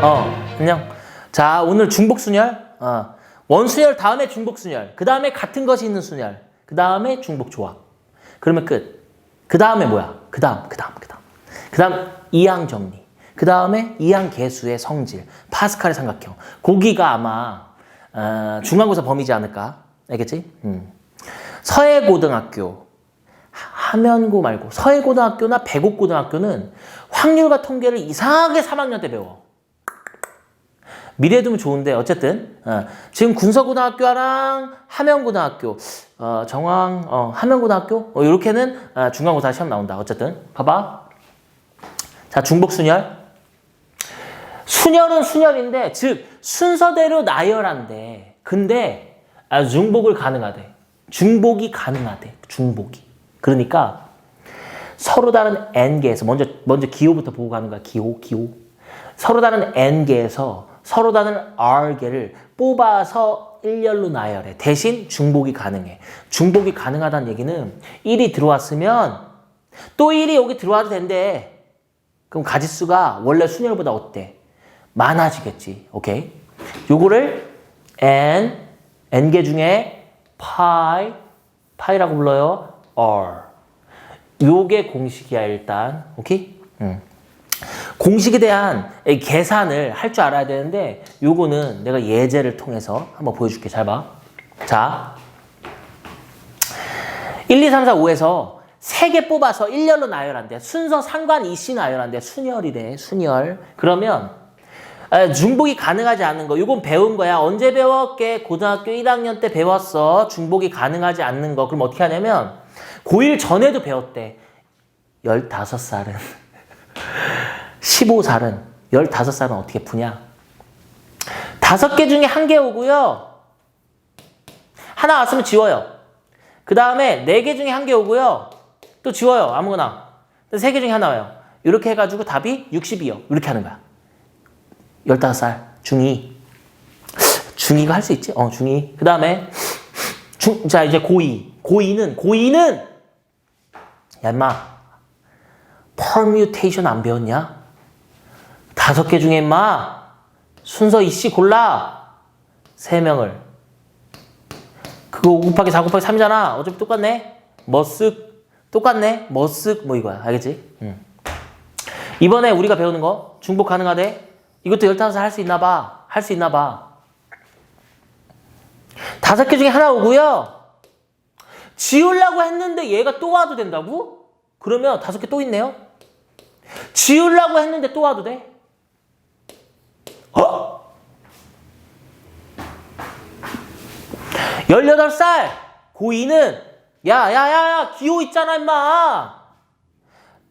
어, 안녕. 자, 오늘 중복 순열. 어. 원순열 다음에 중복 순열. 그 다음에 같은 것이 있는 순열. 그 다음에 중복 조합. 그러면 끝. 그 다음에 뭐야? 그 다음, 그 다음, 그 다음. 그 다음, 이항 정리. 그 다음에 이항 계수의 성질. 파스칼의 삼각형. 고기가 아마, 어, 중간고사 범위지 않을까? 알겠지? 음. 서해고등학교. 하- 하면고 말고 서해고등학교나 백옥고등학교는 확률과 통계를 이상하게 3학년 때 배워. 미래에 두면 좋은데 어쨌든 어, 지금 군서고등학교랑 함영고등학교 어, 정황 어, 함영고등학교? 어, 이렇게는 어, 중간고사 시험 나온다. 어쨌든. 봐봐. 자 중복 순열. 순열은 순열인데 즉 순서대로 나열한대. 근데 아, 중복을 가능하대. 중복이 가능하대. 중복이. 그러니까 서로 다른 n개에서 먼저 먼저 기호부터 보고 가는 거야. 기호 기호. 서로 다른 n개에서 서로 다른 r개를 뽑아서 일렬로 나열해. 대신 중복이 가능해. 중복이 가능하다는 얘기는 1이 들어왔으면 또 1이 여기 들어와도 된대. 그럼 가지수가 원래 순열보다 어때? 많아지겠지. 오케이? 요거를 n n개 중에 파이 파이라고 불러요. R. 요게 공식이야 일단. 오케이? 음. 공식에 대한 이 계산을 할 줄 알아야 되는데 요거는 내가 예제를 통해서 한번 보여줄게 잘 봐. 자 1, 2, 3, 4, 5에서 3개 뽑아서 일렬로 나열한대. 순서 상관 이씨 나열한대. 순열이래. 순열. 그러면 아, 중복이 가능하지 않는 거. 이건 배운 거야. 언제 배웠게? 고등학교 1학년 때 배웠어. 중복이 가능하지 않는 거. 그럼 어떻게 하냐면 고1 전에도 배웠대. 15살은 15살은 15살은 어떻게 푸냐? 다섯 개 중에 한 개 오고요. 하나 왔으면 지워요. 그 다음에 네 개 중에 한 개 오고요. 또 지워요. 아무거나. 세 개 중에 하나 와요. 이렇게 해가지고 답이 60이요. 이렇게 하는 거야. 15살, 중2. 중2가 할 수 있지? 어, 중2. 그 다음에, 중, 자, 이제 고2. 고2는, 고2는, 야, 임마. 퍼뮤테이션 안 배웠냐? 다섯 개 중에 임마 순서 이씨 골라. 세 명을. 그거 5 곱하기 4 곱하기 3이잖아. 어차피 똑같네. 머쓱. 똑같네. 머쓱. 뭐 이거야. 알겠지? 응. 이번에 우리가 배우는 거 중복 가능하대? 이것도 15살 할 수 있나 봐할 수 있나 봐. 다섯 개 중에 하나 오고요. 지우려고 했는데 얘가 또 와도 된다고? 그러면 다섯 개 또 있네요. 지우려고 했는데 또 와도 돼? 어? 18살 고2는 야, 야, 야, 야, 기호 있잖아, 임마.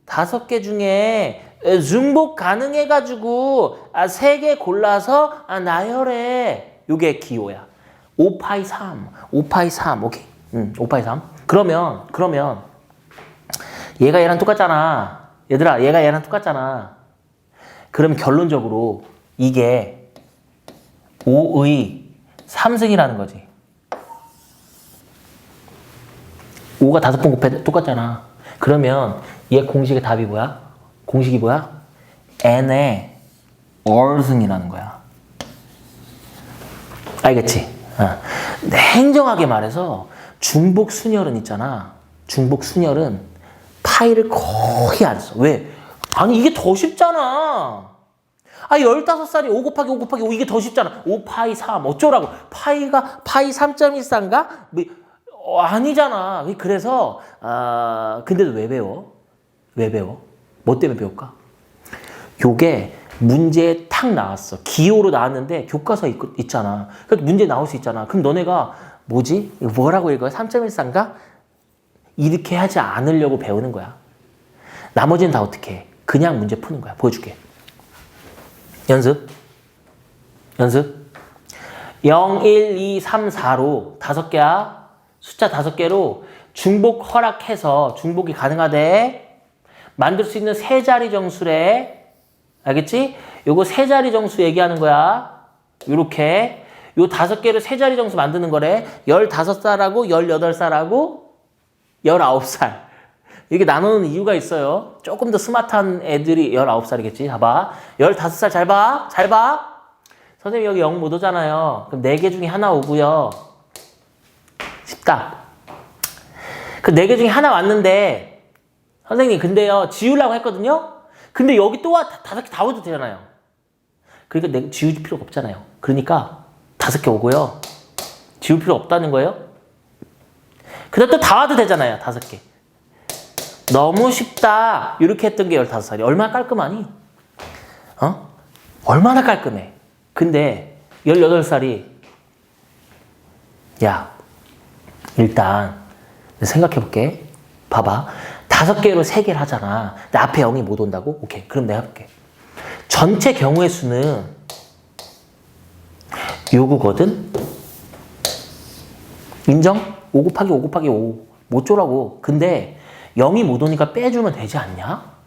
다섯 개 중에 중복 가능해가지고 아, 세 개 골라서 아, 나열해. 요게 기호야. 5파이 3, 5파이 3, 오케이. 응, 5파이 3. 그러면, 그러면 얘가 얘랑 똑같잖아. 얘들아, 얘가 얘랑 똑같잖아. 그러면 결론적으로 이게 5의 3승이라는 거지. 5가 다섯 번 곱해 똑같잖아. 그러면 얘 공식의 답이 뭐야? 공식이 뭐야? n의 얼승이라는 거야. 알겠지? 어. 냉정하게 말해서 중복 순열은 있잖아. 중복 순열은 파이를 거의 안 써. 왜? 아니 이게 더 쉽잖아. 아 15살이 5 곱하기 5 곱하기 5 이게 더 쉽잖아. 5 파이 3 어쩌라고. 파이가 파이 3.14인가? 뭐, 어, 아니잖아. 그래서 아 근데도 왜 배워? 왜 배워? 뭐 때문에 배울까? 요게 문제에 탁 나왔어. 기호로 나왔는데 교과서 있, 있잖아. 그래서 문제 나올 수 있잖아. 그럼 너네가 뭐지? 뭐라고 읽어요? 3.14인가? 이렇게 하지 않으려고 배우는 거야. 나머지는 다 어떻게 해? 그냥 문제 푸는 거야. 보여줄게. 연습. 연습. 0, 1, 2, 3, 4로 다섯 개야. 숫자 다섯 개로 중복 허락해서 중복이 가능하대. 만들 수 있는 세 자리 정수래. 알겠지? 요거 세 자리 정수 얘기하는 거야. 요렇게. 요 다섯 개를 세 자리 정수 만드는 거래. 15살하고 18살하고 19살. 이게 나누는 이유가 있어요. 조금 더 스마트한 애들이 19살이겠지. 봐봐. 15살 잘 봐. 잘 봐. 선생님 여기 0 못 오잖아요. 그럼 4개 중에 하나 오고요. 쉽다. 그 4개 중에 하나 왔는데 선생님 근데요 지우려고 했거든요. 근데 여기 또 와, 다섯 개 다 와도 되잖아요. 그러니까 내가 지울 필요가 없잖아요. 그러니까 다섯 개 오고요. 지울 필요 없다는 거예요. 근데 또다 와도 되잖아요. 다섯 개. 너무 쉽다. 이렇게 했던 게 15살이. 얼마나 깔끔하니? 어? 얼마나 깔끔해. 근데 18살이 야, 일단 생각해 볼게. 봐봐. 다섯 개로 세 개를 하잖아. 근데 앞에 0이 못 온다고? 오케이. 그럼 내가 볼게. 전체 경우의 수는 요거거든? 인정? 5 곱하기 5 곱하기 5. 못 줘라고. 근데 0이 못 오니까 빼주면 되지 않냐?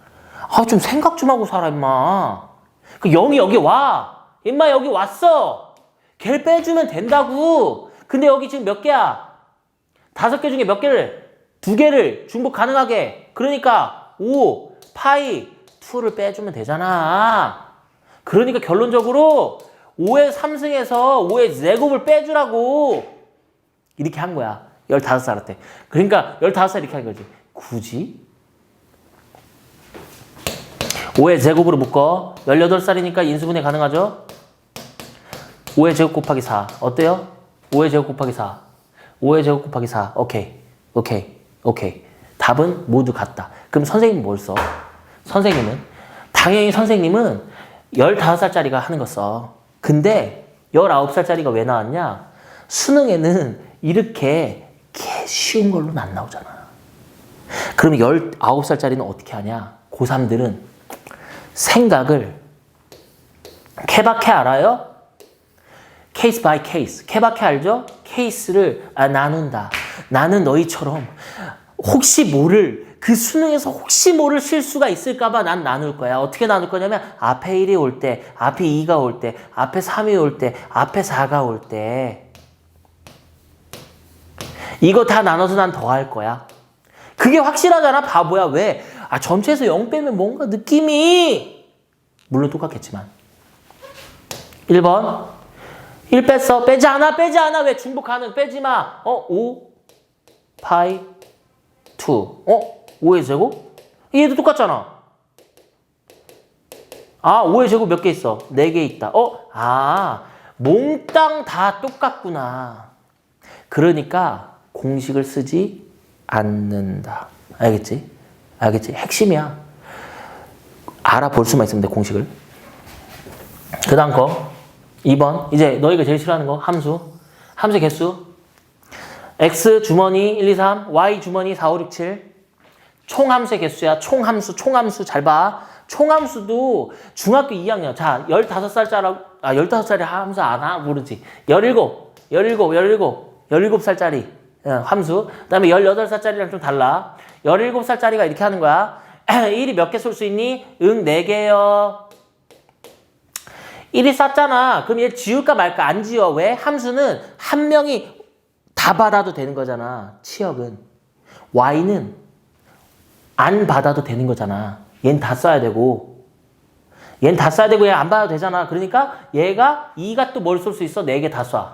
아, 좀 생각 좀 하고 살아, 임마. 그 0이 여기 와. 임마, 여기 왔어. 걔를 빼주면 된다고. 근데 여기 지금 몇 개야? 다섯 개 중에 몇 개를? 두 개를 중복 가능하게. 그러니까 5, 파이, 2를 빼주면 되잖아. 그러니까 결론적으로 5의 3승에서 5의 제곱을 빼주라고. 이렇게 한 거야. 15살한테. 그러니까 15살 이렇게 한 거지. 굳이? 5의 제곱으로 묶어. 18살이니까 인수분해 가능하죠? 5의 제곱 곱하기 4. 어때요? 5의 제곱 곱하기 4. 5의 제곱 곱하기 4. 오케이. 오케이. 오케이. 답은 모두 같다. 그럼 선생님은 뭘 써? 선생님은? 당연히 선생님은 15살짜리가 하는 거 써. 근데 19살짜리가 왜 나왔냐? 수능에는 이렇게 개 쉬운 걸로는 안 나오잖아. 그러면 19살짜리는 어떻게 하냐? 고3들은 생각을 케바케 알아요? 케이스 바이 케이스. 케바케 알죠? 케이스를 아, 나눈다. 나는 너희처럼 혹시 모를 그 수능에서 혹시 모를 실수가 있을까봐 난 나눌 거야. 어떻게 나눌 거냐면 앞에 1이 올 때, 앞에 2가 올 때, 앞에 3이 올 때, 앞에 4가 올 때. 이거 다 나눠서 난 더 할 거야. 그게 확실하잖아, 바보야. 왜? 아, 전체에서 0 빼면 뭔가 느낌이 물론 똑같겠지만. 1번. 1 뺐어. 빼지 않아, 빼지 않아. 왜 중복 가능? 빼지 마. 어, 5, 파이, 2. 어? 5의 제곱? 얘도 똑같잖아. 아, 5의 제곱 몇 개 있어? 4개 있다. 어? 아, 몽땅 다 똑같구나. 그러니까 공식을 쓰지 않는다. 알겠지? 알겠지? 핵심이야. 알아볼 수만 있으면 돼, 공식을. 그 다음 거. 2번. 이제 너희가 제일 싫어하는 거. 함수. 함수 개수. x 주머니 1, 2, 3, y 주머니 4, 5, 6, 7. 총함수의 개수야. 총함수, 총함수 잘 봐. 총함수도 중학교 2학년. 자, 15살짜리, 아, 15살짜리 함수 아나? 모르지. 17, 17, 17, 17살짜리 함수. 그 다음에 18살짜리랑 좀 달라. 17살짜리가 이렇게 하는 거야. 1이 몇 개 쏠 수 있니? 응, 4개요. 1이 쌌잖아. 그럼 얘 지울까 말까? 안 지워. 왜? 함수는 한 명이 다 받아도 되는 거잖아. 치역은. y는 안 받아도 되는 거잖아. 얘는 다 써야 되고. 얘는 다 써야 되고 얘 안 받아도 되잖아. 그러니까 얘가 2가 또 뭘 쏠 수 있어? 4개 다 쏴.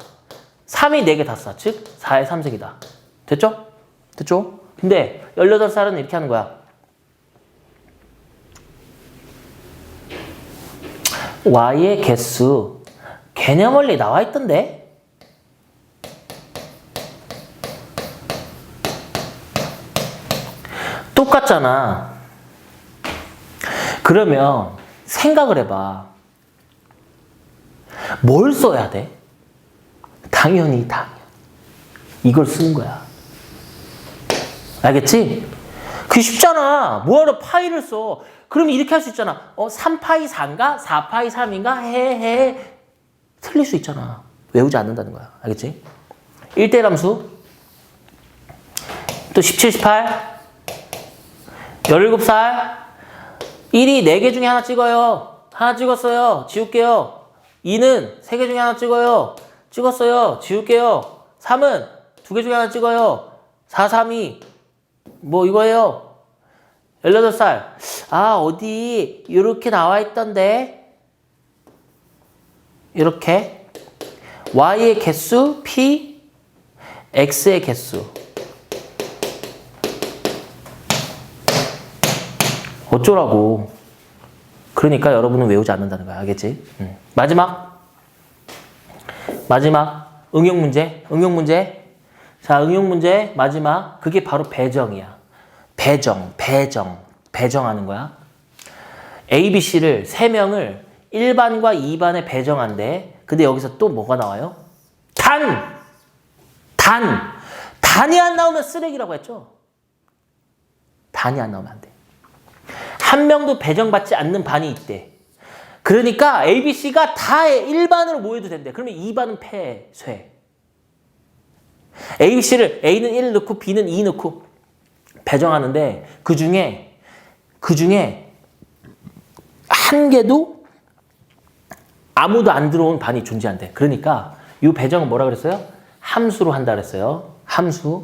3이 4개 다 쏴. 즉 4의 3색이다. 됐죠? 됐죠? 근데 18살은 이렇게 하는 거야. y의 개수 개념 원리 나와 있던데? 똑같잖아. 그러면 생각을 해봐. 뭘 써야 돼? 당연히 당연. 이걸 쓰는 거야. 알겠지? 그게 쉽잖아. 뭐하러 파이를 써? 그럼 이렇게 할 수 있잖아. 어, 3파이 4인가? 4파이 3인가? 해, 해. 틀릴 수 있잖아. 외우지 않는다는 거야. 알겠지? 1대 함수. 또 17, 18. 17살. 1이 4개 중에 하나 찍어요. 하나 찍었어요. 지울게요. 2는 3개 중에 하나 찍어요. 찍었어요. 지울게요. 3은 2개 중에 하나 찍어요. 4, 3, 2. 뭐 이거예요. 18살. 아, 어디, 이렇게 나와 있던데. 이렇게. y의 개수, p, x의 개수. 어쩌라고. 그러니까 여러분은 외우지 않는다는 거야. 알겠지? 음. 마지막. 마지막. 응용 문제. 응용 문제. 자, 응용 문제. 마지막. 그게 바로 배정이야. 배정, 배정, 배정하는 거야. A, B, C를 세 명을 1반과 2반에 배정한대. 근데 여기서 또 뭐가 나와요? 단! 단! 단이 안 나오면 쓰레기라고 했죠? 단이 안 나오면 안 돼. 한 명도 배정받지 않는 반이 있대. 그러니까 A, B, C가 다 1반으로 모여도 된대. 그러면 2반은 폐쇄. A, B, C를 A는 1 넣고 B는 2 넣고 배정하는데 그 중에 그 중에 한 개도 아무도 안 들어온 반이 존재한대. 그러니까 이 배정은 뭐라 그랬어요? 함수로 한다 그랬어요. 함수.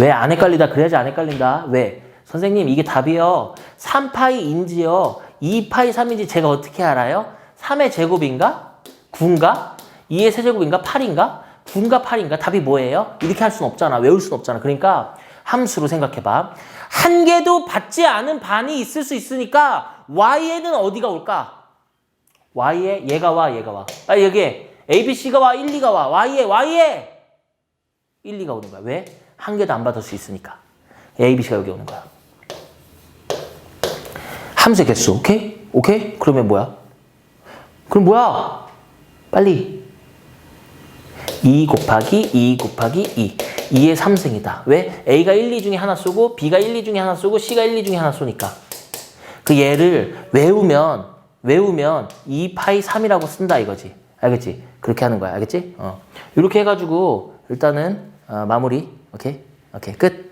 왜 안 헷갈리다? 그래야지 안 헷갈린다. 왜? 선생님 이게 답이요. 3파이인지요. 2파이 3인지 제가 어떻게 알아요? 3의 제곱인가? 9인가? 2의 세제곱인가? 8인가? 9인가 8인가? 답이 뭐예요? 이렇게 할 수는 없잖아. 외울 수는 없잖아. 그러니까 함수로 생각해봐. 한 개도 받지 않은 반이 있을 수 있으니까 y에는 어디가 올까? y에 얘가 와 얘가 와. 아 여기 a, b, c가 와 1, 2가 와. y에 y에 1, 2가 오는 거야. 왜? 한 개도 안 받을 수 있으니까. a, b, c가 여기 오는 거야. 개수. 오케이? 오케이? 그러면 뭐야? 그럼 뭐야? 빨리. 2 곱하기 2 곱하기 2. 2의 3승이다. 왜? A가 1, 2 중에 하나 쏘고 B가 1, 2 중에 하나 쏘고 C가 1, 2 중에 하나 쏘니까. 그 얘를 외우면 외우면 2 파이 3이라고 쓴다 이거지. 알겠지? 그렇게 하는 거야. 알겠지? 어. 이렇게 해가지고 일단은 어, 마무리. 오케이? 오케이. 끝.